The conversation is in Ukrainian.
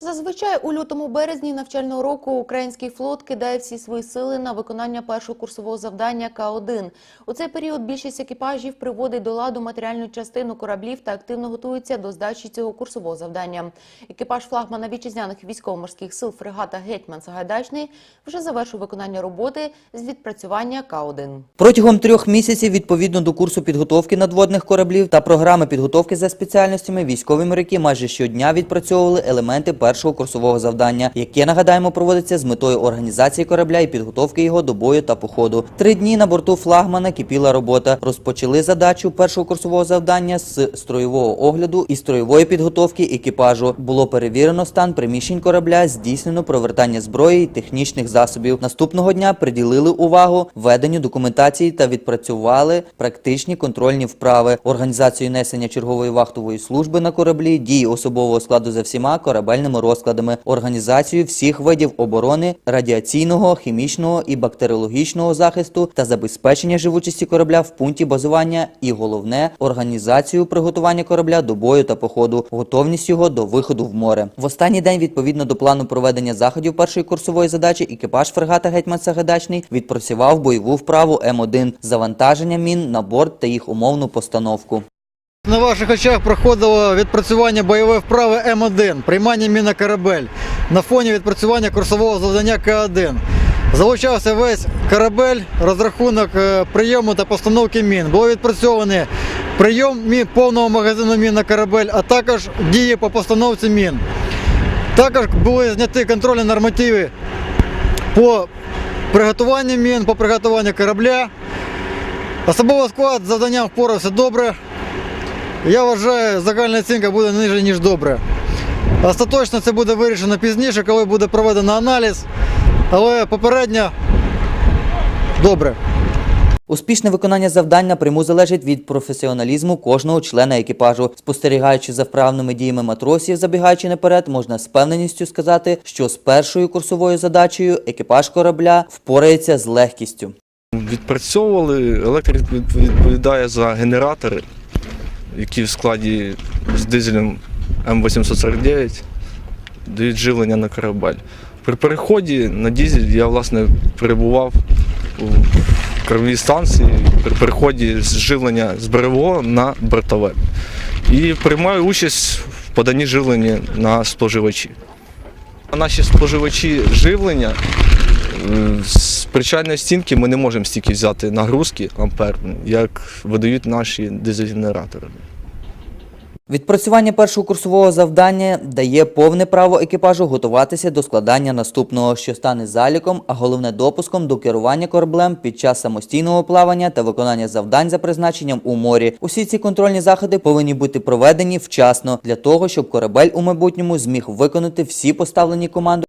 Зазвичай у лютому березні навчального року український флот кидає всі свої сили на виконання першого курсового завдання К-1. У цей період більшість екіпажів приводить до ладу матеріальну частину кораблів та активно готується до здачі цього курсового завдання. Екіпаж флагмана вітчизняних військово-морських сил фрегата Гетьман Сагайдачний вже завершив виконання роботи з відпрацювання К-1. Протягом трьох місяців, відповідно до курсу підготовки надводних кораблів та програми підготовки за спеціальностями, військові моряки майже щодня відпрацьовували елементи першого курсового завдання, яке нагадаємо проводиться з метою організації корабля і підготовки його до бою та походу. Три дні на борту флагмана кипіла робота. Розпочали задачу першого курсового завдання з строєвого огляду і строєвої підготовки екіпажу. Було перевірено стан приміщень корабля, здійснено провертання зброї і технічних засобів. Наступного дня приділили увагу веденню документації та відпрацювали практичні контрольні вправи, організацію несення чергової вахтової служби на кораблі, дії особового складу за всіма корабельними розкладами, організацію всіх видів оборони, радіаційного, хімічного і бактеріологічного захисту та забезпечення живучості корабля в пункті базування і головне організацію приготування корабля до бою та походу, готовність його до виходу в море. В останній день, відповідно до плану проведення заходів першої курсової задачі, екіпаж фрегата Гетьман Сагайдачний відпрацював бойову вправу М1 завантаження мін на борт та їх умовну постановку. На ваших очах проходило відпрацювання бойової вправи М1, приймання мін на корабель на фоні відпрацювання курсового завдання К1. Залучався весь корабель, розрахунок е, прийому та постановки мін. Було відпрацьований прийом повного магазину мін на корабель, а також дії по постановці мін. Також були зняті контрольні нормативи по приготуванню мін, по приготуванню корабля. Особовий склад з завданням впорався добре. Я вважаю, загальна оцінка буде ниже, ніж добре. Остаточно це буде вирішено пізніше, коли буде проведено аналіз, але попередньо добре. Успішне виконання завдань напряму залежить від професіоналізму кожного члена екіпажу. Спостерігаючи за вправними діями матросів, забігаючи наперед, можна з певненістю сказати, що з першою курсовою задачею екіпаж корабля впорається з легкістю. Відпрацьовували, електрик відповідає за генератори, які в складі з дизелем М849 дають живлення на корабель. При переході на дизель я власне перебував у кормовій станції при переході з живлення з берегового на бортове. І приймаю участь в поданні живлення на споживачі. Наші споживачі живлення З причальної стінки ми не можемо стільки взяти нагрузки ампер, як видають наші дизель-генератори. Відпрацювання першого курсового завдання дає повне право екіпажу готуватися до складання наступного, що стане заліком, а головне допуском до керування кораблем під час самостійного плавання та виконання завдань за призначенням у морі. Усі ці контрольні заходи повинні бути проведені вчасно для того, щоб корабель у майбутньому зміг виконати всі поставлені команду